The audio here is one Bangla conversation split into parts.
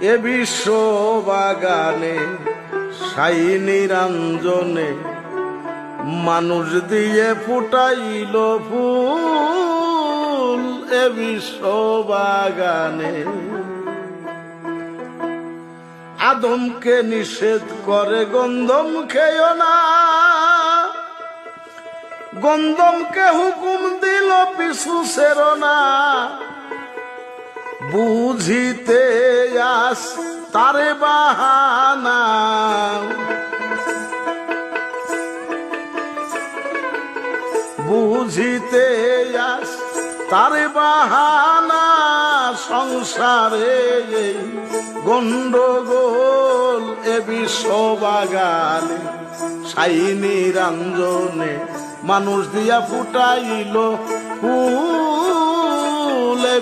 এ বিশ্ব বাগানে সাই নিরঞ্জনে মানুষ দিয়ে ফুটাইল ফুল এ বিশ্ব বাগানে আদমকে নিষেধ করে, গন্ধম খেয় না। গন্ধমকে হুকুম দিল, পিছু সেরো না। বুঝিতে আস তারে বাহানা। বুঝিতে আস, তারে বাহানা। সংসারে গন্ডগোল এ বিশ্ব বাগানে সাইনি রঞ্জনে মানুষ দিয়া ফুটাইল ফুল এ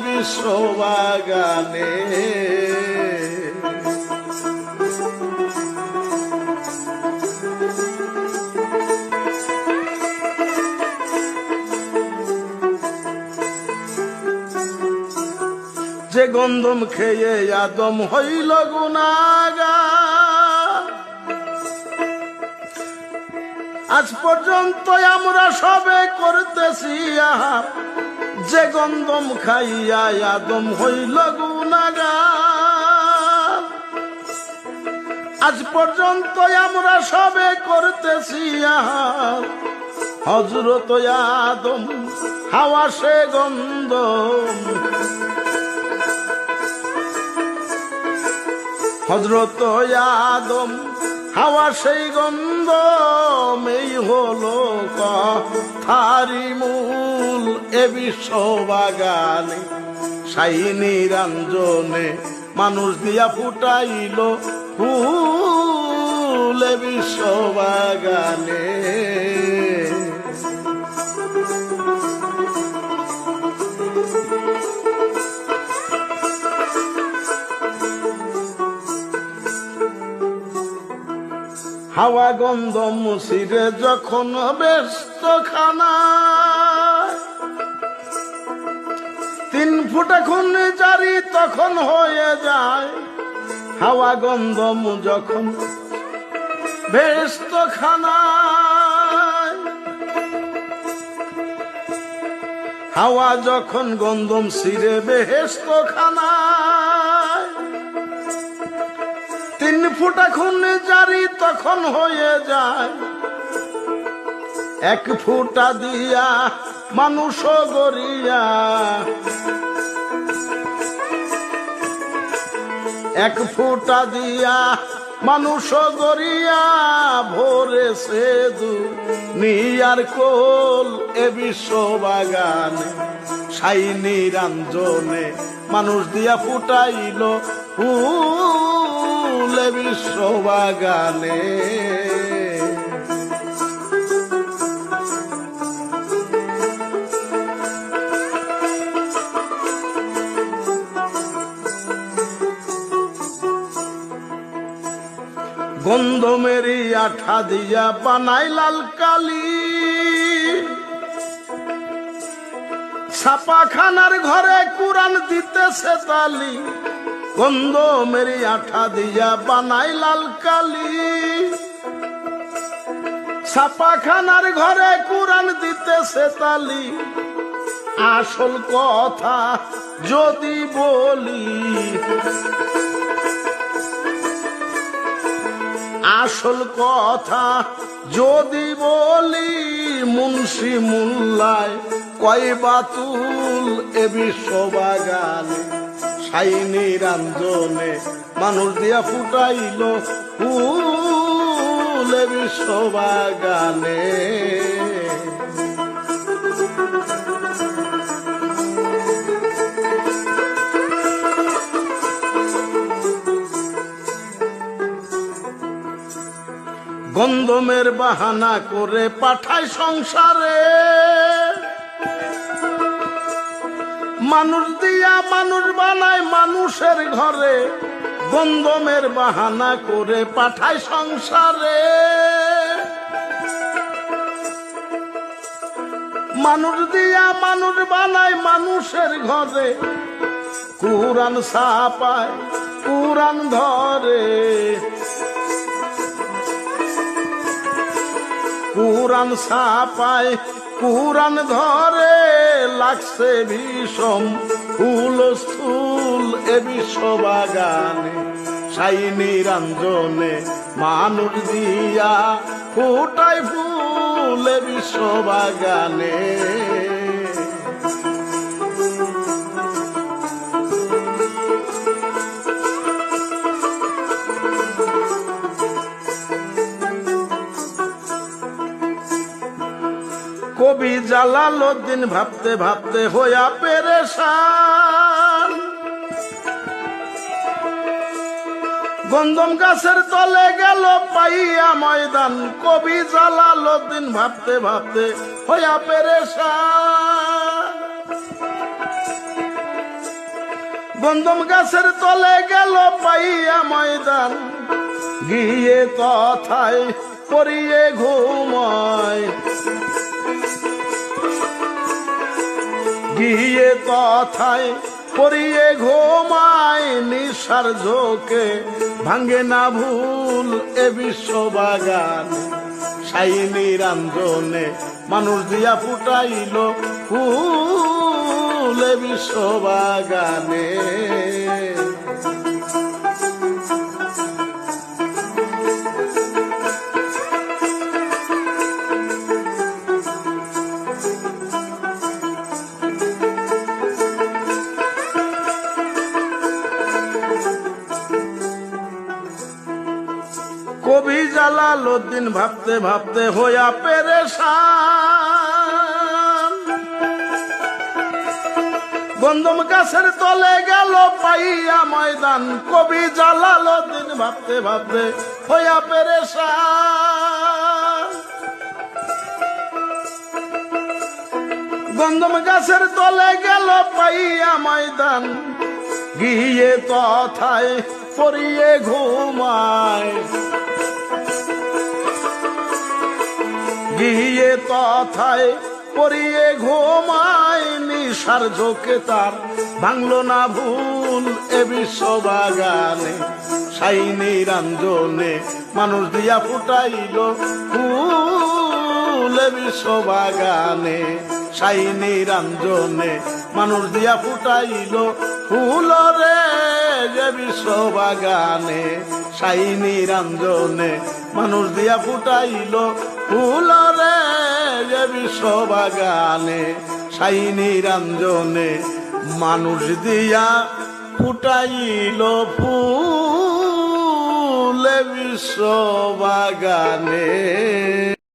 গন্ধম খেয়ে আদম হইল গুনাগা আজ পর্যন্ত আমরা সবে করতেছি আহার। যে গন্ধম খাইয়া আদম হইল গুনাগা আজ পর্যন্ত আমরা সবে করতেছি আহার। হজরত আদম, হাওয়া সে গন্ধম হজরত আদম, হাওয়া সেই গন্ধ এই হলো কথারি মূল এ বিশ্ব বাগানে সাই নিরঞ্জনে মানুষ দিয়া ফুটাইল ফুল এ বিশ্ব বাগানে হাওয়া গন্ধ মুসিরে যখন ব্যস্ত খানা তিন ফুটা খুন জারি তখন হয়ে যায়। হাওয়া গন্ধ যখন ব্যস্ত খানা হাওয়া যখন গন্ধম সিরে বেহেস্ত খানায় তিন ফুটা খুন জারি তখন হয়ে যায়। এক ফুটা দিয়া মানুষ গরিয়া এক ফুটা দিয়া মানুষ গরিয়া ভোরে সে দু নিয়ার কোল এ বিশ্ব বাগানে সাই মানুষ দিয়া ফুটাইল ফুল। বিশ্ব বাগানে গন্ধমেরি আঠা দিয়া বানাই লাল কালি। ছাপাখানার ঘরে কুরান দিতেছে তালি। গন্ধমেরি আঠা দিয়া বানাই লাল কালি। ছাপাখানার ঘরে কুরান দিতেছে তালি। আসল কথা যদি বলি, আসল কথা যদি বলি, মুন্সি মুল্লায় কয় বাতুল এ বিশ্ব সাই নিরঞ্জনে মানুষ দিয়া ফুটাইল ফুল এ বিশ্ব বাগানে গন্ধমের বাহানা করে পাঠায় সংসারে। মানুষ দিয়া মানুষ বানায় মানুষের ঘরে গন্ধমের বাহানা করে পাঠায় সংসারে। মানুষ দিয়া মানুষ বানায় মানুষের ঘরে কুরান সাপায় পুরাণ ধরে। পুরাণ সাপায় পুরাণ ধরে লাগছে বিষম, ফুল স্থূল এ বিশ্ব বাগানে সাই নিরঞ্জনে মানুষ দিয়া ফুটাই ফুল এ বিশ্ব বাগানে কবি জালালউদ্দিন ভাবতে ভাবতে হইয়া পেরেশান। গন্ধম গাছের তলে গেল পাইয়া ময়দান। কবি জালালউদ্দিন ভাবতে ভাবতে হইয়া পেরেশান। গন্ধম গাছের তলে গেল পাইয়া ময়দান। গিয়ে তথায় পরিয়ে ঘুমায়। গিয়ে কথায় পরিয়ে ঘোমায় নিঃসার ঝোঁকে। ভাঙ্গে না ভুল এ বিশ্ব বাগান সাই নিরঞ্জনে মানুষ দিয়া ফুটাইল ফুল এ বিশ্ব বাগানে জালালউদ্দিন ভাবতে ভাবতে হইয়া পেরেশান। গন্ধম গাছের তলে গেল, পাইয়া ময়দান। কবি জালালউদ্দিন ভাবতে ভাবতে হইয়া পেরেশান। গন্ধম গাছের তলে গেল, পাইয়া ময়দান। গিয়ে তথায় পরিয়ে ঘুমায়। গিয়ে তথায় পরিয়ে ঘুমায় নিশার ঝোঁকে তার। ভাঙলো না ভুল এ বিশ্ব বাগানে সাই নিরঞ্জনে মানুষ দিয়া ফুটাইল ফুল এ বিশ্ব বাগানে সাই নিরঞ্জনে মানুষ দিয়া ফুটাইল ফুল রে যে বিশ্ব বাগানে সাই নিরঞ্জনে মানুষ দিয়া ফুটাইল ফুল রে যে বিশ্ব বাগানে সাই নিরঞ্জনে মানুষ দিয়া ফুটাইল ফুল বিশ্ববাগানে। বিশ্ব বাগানে